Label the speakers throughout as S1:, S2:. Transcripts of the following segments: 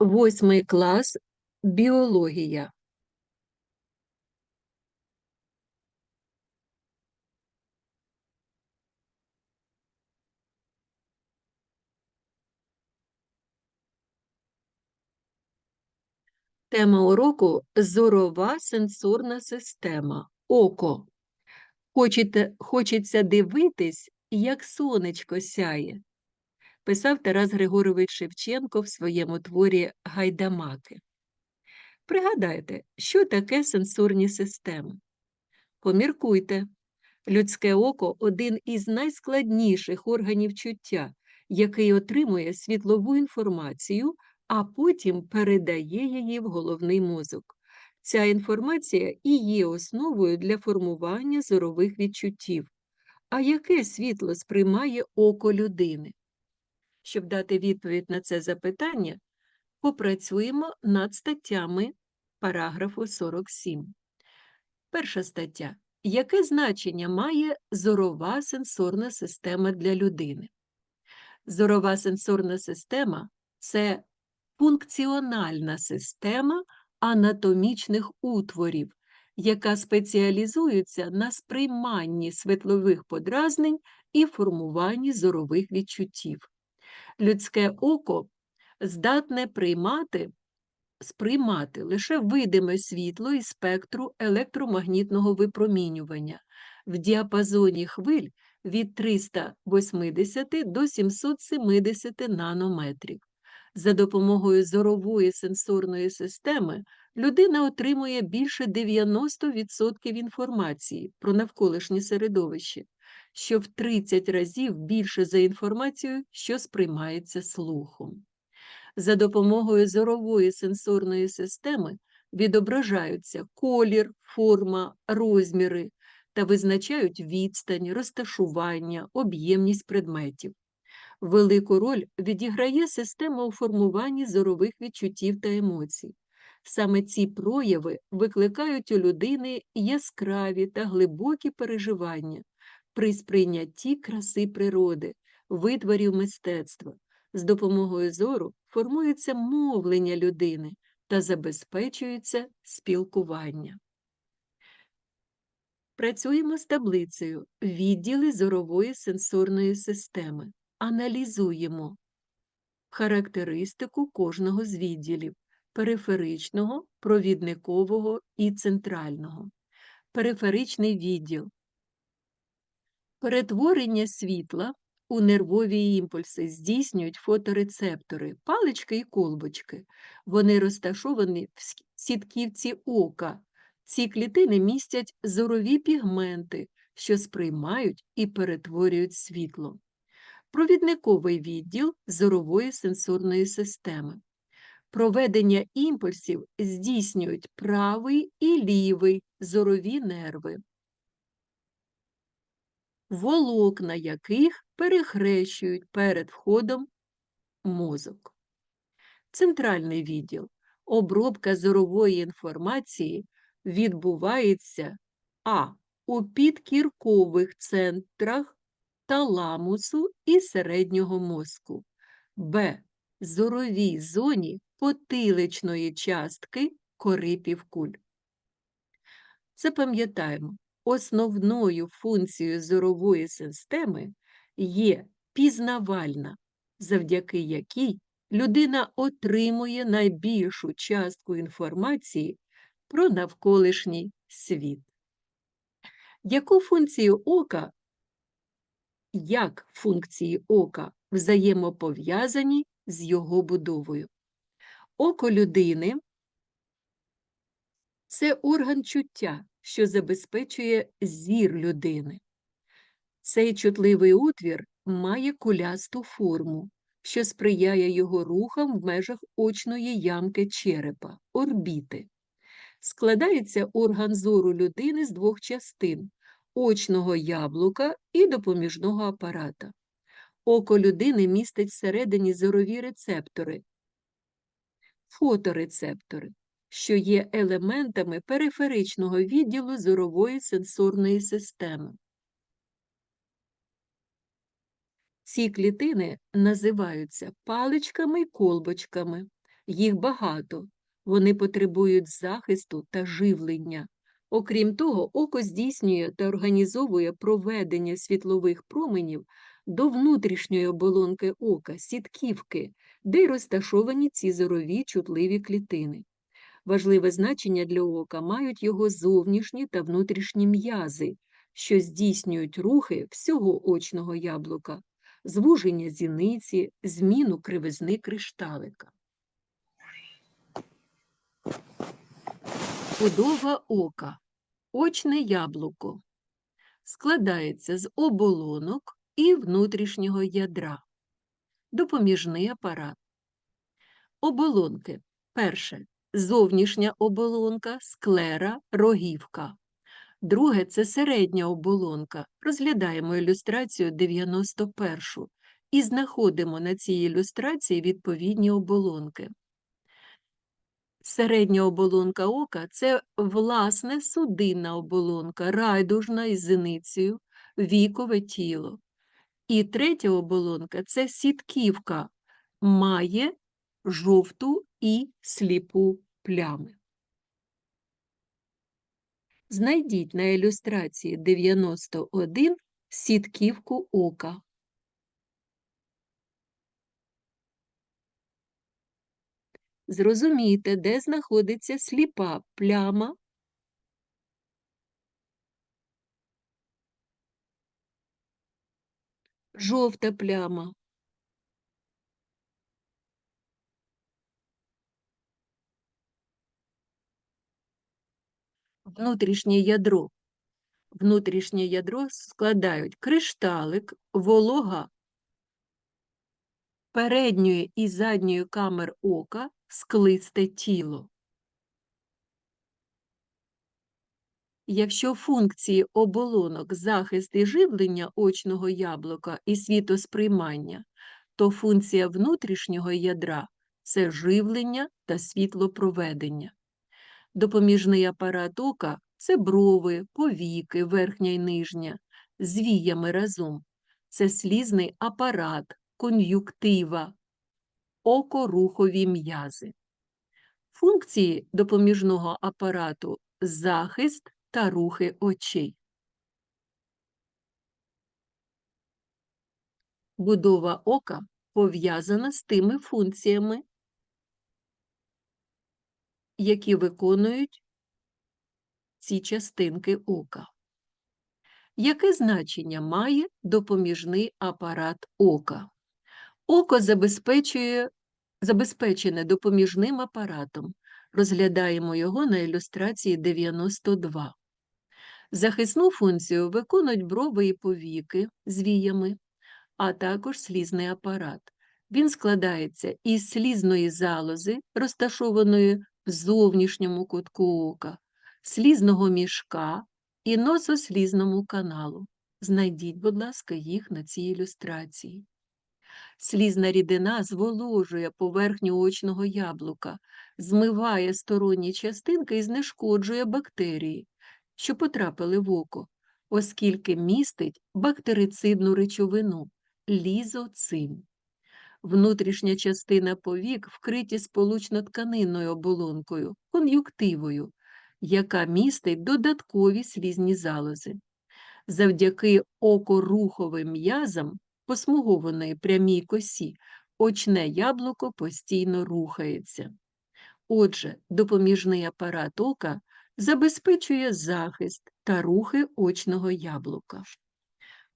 S1: Восьмий клас біологія. Тема уроку зорова сенсорна система. Око. Хочете, хочеться дивитись, як сонечко сяє, писав Тарас Григорович Шевченко в своєму творі Гайдамаки. Пригадайте, що таке сенсорні системи. Поміркуйте. Людське око один із найскладніших органів чуття, який отримує світлову інформацію, а потім передає її в головний мозок. Ця інформація і є основою для формування зорових відчуттів. А яке світло сприймає око людини? Щоб дати відповідь на це запитання, попрацюємо над статтями параграфу 47. Перша стаття. Яке значення має зорова сенсорна система для людини? Зорова сенсорна система це функціональна система анатомічних утворів, яка спеціалізується на сприйманні світлових подразнень і формуванні зорових відчуттів. Людське око здатне приймати сприймати лише видиме світло і спектру електромагнітного випромінювання в діапазоні хвиль від 380 до 770 нанометрів. За допомогою зорової сенсорної системи людина отримує більше 90% інформації про навколишнє середовище, що в 30 разів більше за інформацію, що сприймається слухом. За допомогою зорової сенсорної системи відображаються колір, форма, розміри та визначають відстань, розташування, об'ємність предметів. Велику роль відіграє система у формуванні зорових відчуттів та емоцій. Саме ці прояви викликають у людини яскраві та глибокі переживання при сприйнятті краси природи, витворів мистецтва. З допомогою зору формується мовлення людини та забезпечується спілкування. Працюємо з таблицею відділи зорової сенсорної системи. Аналізуємо характеристику кожного з відділів периферичного, провідникового і центрального. Периферичний відділ. Перетворення світла у нервові імпульси здійснюють фоторецептори, палички і колбочки. Вони розташовані в сітківці ока. Ці клітини містять зорові пігменти, що сприймають і перетворюють світло. Провідниковий відділ зорової сенсорної системи. Проведення імпульсів здійснюють правий і лівий зорові нерви волокна яких перехрещують перед входом мозок. Центральний відділ обробка зорової інформації відбувається а. У підкіркових центрах таламусу і середнього мозку, б. Зоровій зоні потиличної частки кори півкуль. Запам'ятаємо, Основною функцією зорової системи є пізнавальна, завдяки якій людина отримує найбільшу частку інформації про навколишній світ. Яку функцію ока, як функції ока взаємопов'язані з його будовою? Око людини це орган чуття що забезпечує зір людини. Цей чутливий утвір має кулясту форму, що сприяє його рухам в межах очної ямки черепа, орбіти. Складається орган зору людини з двох частин очного яблука і допоміжного апарата. Око людини містить всередині зорові рецептори, фоторецептори, що є елементами периферичного відділу зорової сенсорної системи. Ці клітини називаються паличками і колбочками. Їх багато, вони потребують захисту та живлення. Окрім того, око здійснює та організовує проведення світлових променів до внутрішньої оболонки ока, сітківки, де й розташовані ці зорові чутливі клітини. Важливе значення для ока мають його зовнішні та внутрішні м'язи, що здійснюють рухи всього очного яблука, звуження зіниці, зміну кривизни кришталика. Будова ока. Очне яблуко складається з оболонок і внутрішнього ядра. Допоміжний апарат. Оболонки. Перше. Зовнішня оболонка, склера, рогівка. Друге це середня оболонка. Розглядаємо ілюстрацію 91 і знаходимо на цій ілюстрації відповідні оболонки. Середня оболонка ока це власне судинна оболонка, райдужна із зеницею, вікове тіло. І третя оболонка це сітківка, має жовту і сліпу плями. Знайдіть на ілюстрації 91 сітківку ока. Зрозумійте, де знаходиться сліпа пляма. Жовта пляма. Внутрішнє ядро. Внутрішнє ядро складають кришталик, волога передньої і задньої камер ока, склисте тіло. Якщо функції оболонок захист і живлення очного яблука і світосприймання, то функція внутрішнього ядра це живлення та світлопроведення. Допоміжний апарат ока це брови, повіки, верхня й нижня, з віями разом. Це слізний апарат, кон'юктива, окорухові м'язи. Функції допоміжного апарату захист та рухи очей. Будова ока пов'язана з тими функціями, які виконують ці частинки ока. Яке значення має допоміжний апарат ока? Око забезпечує, забезпечене допоміжним апаратом. Розглядаємо його на ілюстрації 92. Захисну функцію виконують брови і повіки з віями, а також слізний апарат. Він складається із слізної залози, розташованої зовнішньому кутку ока, слізного мішка і носослізному каналу. Знайдіть, будь ласка, їх на цій ілюстрації. Слізна рідина зволожує поверхню очного яблука, змиває сторонні частинки і знешкоджує бактерії, що потрапили в око, оскільки містить бактерицидну речовину лізоцин. Внутрішня частина повік вкриті сполучно-тканинною оболонкою, кон'юктивою, яка містить додаткові слізні залози. Завдяки окоруховим м'язам посмугованої прямій косі, очне яблуко постійно рухається. Отже, допоміжний апарат ока забезпечує захист та рухи очного яблука.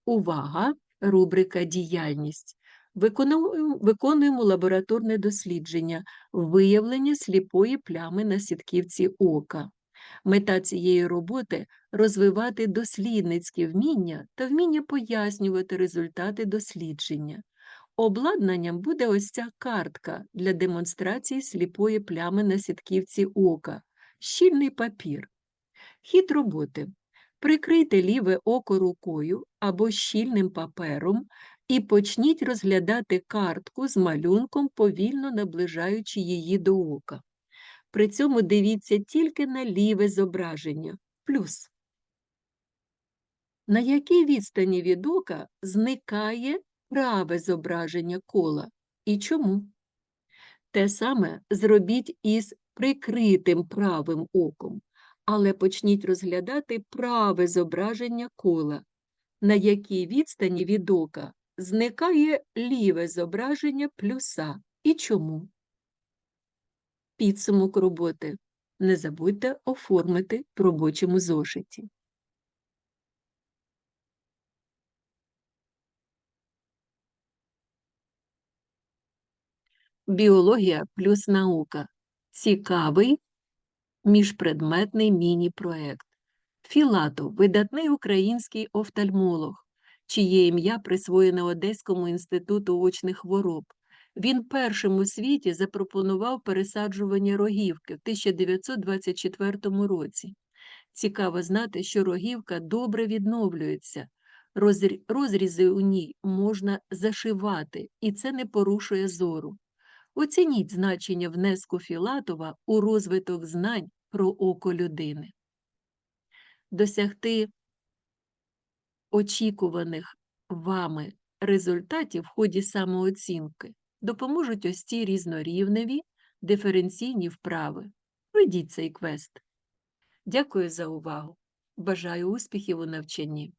S1: Увага! Рубрика Діяльність. Виконуємо, лабораторне дослідження виявлення сліпої плями на сітківці ока. Мета цієї роботи розвивати дослідницькі вміння та вміння пояснювати результати дослідження. Обладнанням буде ось ця картка для демонстрації сліпої плями на сітківці ока, щільний папір. Хід роботи. Прикрийте ліве око рукою або щільним папером і почніть розглядати картку з малюнком, повільно наближаючи її до ока. При цьому дивіться тільки на ліве зображення плюс. На якій відстані від ока зникає праве зображення кола і чому? Те саме зробіть із прикритим правим оком, але почніть розглядати праве зображення кола, на якій відстані від ока зникає ліве зображення плюса. І чому? Підсумок роботи. Не забудьте оформити в робочому зошиті. Біологія плюс наука. Цікавий міжпредметний міні-проект. Філатов – видатний український офтальмолог, чиє ім'я присвоєне Одеському інституту очних хвороб. Він першим у світі запропонував пересаджування рогівки в 1924 році. Цікаво знати, що рогівка добре відновлюється. Розрізи у ній можна зашивати, і це не порушує зору. Оцініть значення внеску Філатова у розвиток знань про око людини. Досягти очікуваних вами результатів в ході самооцінки допоможуть ось ці різнорівневі диференційні вправи. Пройдіть цей квест. Дякую за увагу. Бажаю успіхів у навчанні.